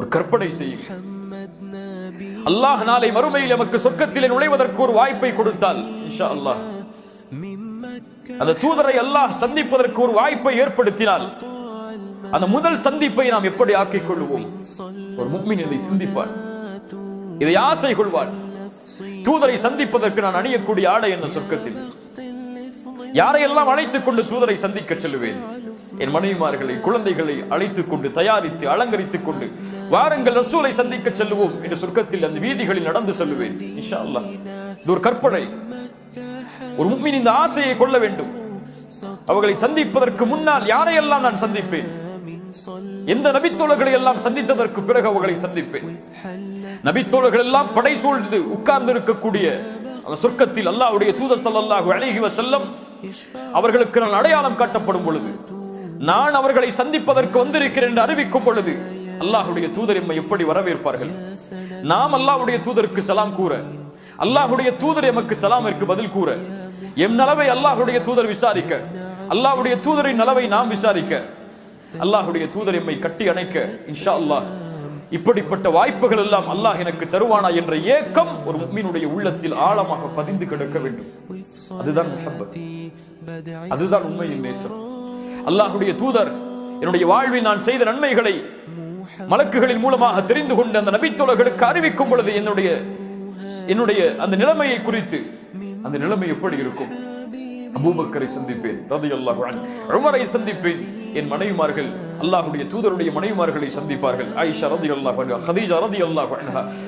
ஒரு கற்பனை செய்யும் அல்லாஹ் நாளை மறுமையில் நமக்கு சொர்க்கத்திலே நுழைவதற்கு ஒரு வாய்ப்பை கொடுத்தால் இன்ஷா அல்லாஹ் அந்த தூதரை அல்லாஹ் சந்திப்பதற்கு ஒரு வாய்ப்பை ஏற்படுத்தினால் அந்த முதல் சந்திப்பை நாம் எப்படி ஆக்கிக் கொள்வோம்? ஒரு முக்மின் இதை சிந்திப்பான். இதை ஆசை கொள்வாள் தூதரை சந்திப்பதற்கு நான் அணியக்கூடிய ஆடை என்ன சொர்க்கத்தில்? யாரையெல்லாம் அழைத்துக் கொண்டு தூதரை சந்திக்க செல்லுவேன் என் மனைவிமார்களை குழந்தைகளை அழைத்துக் கொண்டு தயாரித்து அலங்கரித்துக் கொண்டு வாருங்கள் ரசூலை சந்திக்க செல்லுவோம் என்று சொர்க்கத்தில் அந்த வீதிகளில் நடந்து செல்லுவேன். இது ஒரு கற்பனை. ஒரு முக்மின் இந்த ஆசையை கொள்ள வேண்டும். அவர்களை சந்திப்பதற்கு முன்னால் யாரையெல்லாம் நான் சந்திப்பேன்? எந்த நபித்தோழர்களை எல்லாம் சந்தித்ததற்கு பிறகு அவர்களை சந்திப்பேன்? நபித்தோழர்கள் எல்லாம் படை சூழ்ந்து உட்கார்ந்து இருக்கக்கூடிய அந்த சொர்க்கத்தில் அல்லாஹ்வுடைய தூதர் சல்லாஹு அலைஹி செல்லம் அவர்களுக்கு நான் அடையாளம் காட்டப்படும் பொழுது நான் அவர்களை சந்திப்பதற்கு வந்திருக்கிறேன் என்று அறிவிக்கும் பொழுது அல்லாஹுடைய தூதர் எம்மை எப்படி வரவேற்பார்கள்? நாம் அல்லாஹுடைய தூதருக்கு சலாம் கூற அல்லாஹுடைய தூதர் எமக்கு சலாமிற்கு பதில் கூற எம் நலவை அல்லாஹுடைய தூதர் விசாரிக்க அல்லாஹுடைய தூதரின் நலவை நாம் விசாரிக்க அல்லாஹுடைய தூதர் எம்மை கட்டி அணைக்க இன்ஷா அல்லாஹ் இப்படிப்பட்ட வாய்ப்புகள் எல்லாம் அல்லாஹ் எனக்கு தருவானா என்ற ஏக்கம் ஒரு முக்மீனுடைய உள்ளத்தில் ஆழமாக பதிந்து கிடக்க வேண்டும். அதுதான் அதுதான் உண்மையின் நேசம். அல்லாஹுடைய தூதர் என்னுடைய வாழ்வில் நான் செய்த நன்மைகளை மலக்குகளின் மூலமாக தெரிந்து கொண்டு அந்த நபித்தோழர்களுக்கு அறிவிக்கும் பொழுது என்னுடைய என்னுடைய அந்த நிலைமையை குறித்து அந்த நிலைமை எப்படி இருக்கும்? அபூபக்கரை சந்திப்பேன் ரலியல்லாஹு அன்ஹு. உமரை சந்திப்பேன். என் மனைவிமார்கள் அல்லாஹுடைய தூதருடைய மனைவிமார்களை சந்திப்பார்கள். ஆயிஷா ரதி அல்லாஹ் ஹதீஜா ரதி அல்லாஹ்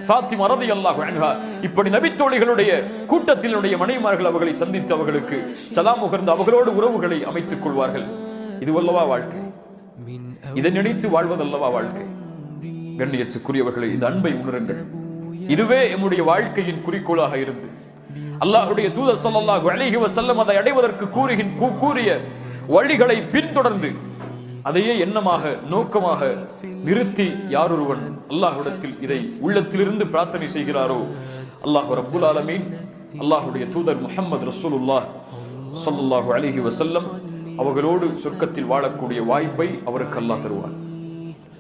ஃபாத்திமா ரதி அல்லாஹ் இப்படி நபித்தோழிகளுடைய கூட்டத்தினுடைய மனைவிமார்கள் அவர்களை சந்தித்து அவர்களுக்கு சலாம் முகர்ந்து அவர்களோடு உறவுகளை அமைத்துக் கொள்வார்கள். இது அல்லவா வாழ்க்கை. இதை நினைத்து வாழ்வதல்லவா வாழ்க்கை. கண்ணியத்துக்குரியவர்களை இந்த அன்பை உணருங்கள். இதுவே எம்முடைய வாழ்க்கையின் குறிக்கோளாக இருந்து. அல்லாஹுடைய தூத ஸல்லல்லாஹு அழகி வஸல்லம் அதை அடைவதற்கு கூறுகின் கூறிய வழிகளை பின்தொடர்ந்து அதையே எண்ணமாக நோக்கமாக நிறுத்தி யாரொருவன் அல்லாஹ்விடத்தில் இதை உள்ளத்திலிருந்து பிரார்த்தனை செய்கிறாரோ? அல்லாஹ் ரபுல் ஆலமீன். அல்லாஹ்வுடைய தூதர் முஹம்மது ரசூலுல்லாஹ் ஸல்லல்லாஹு அலைஹி வசல்லம் அவர்களோடு சொர்க்கத்தில் வாழக்கூடிய வாய்ப்பை அவருக்கு அல்லா தருவார்.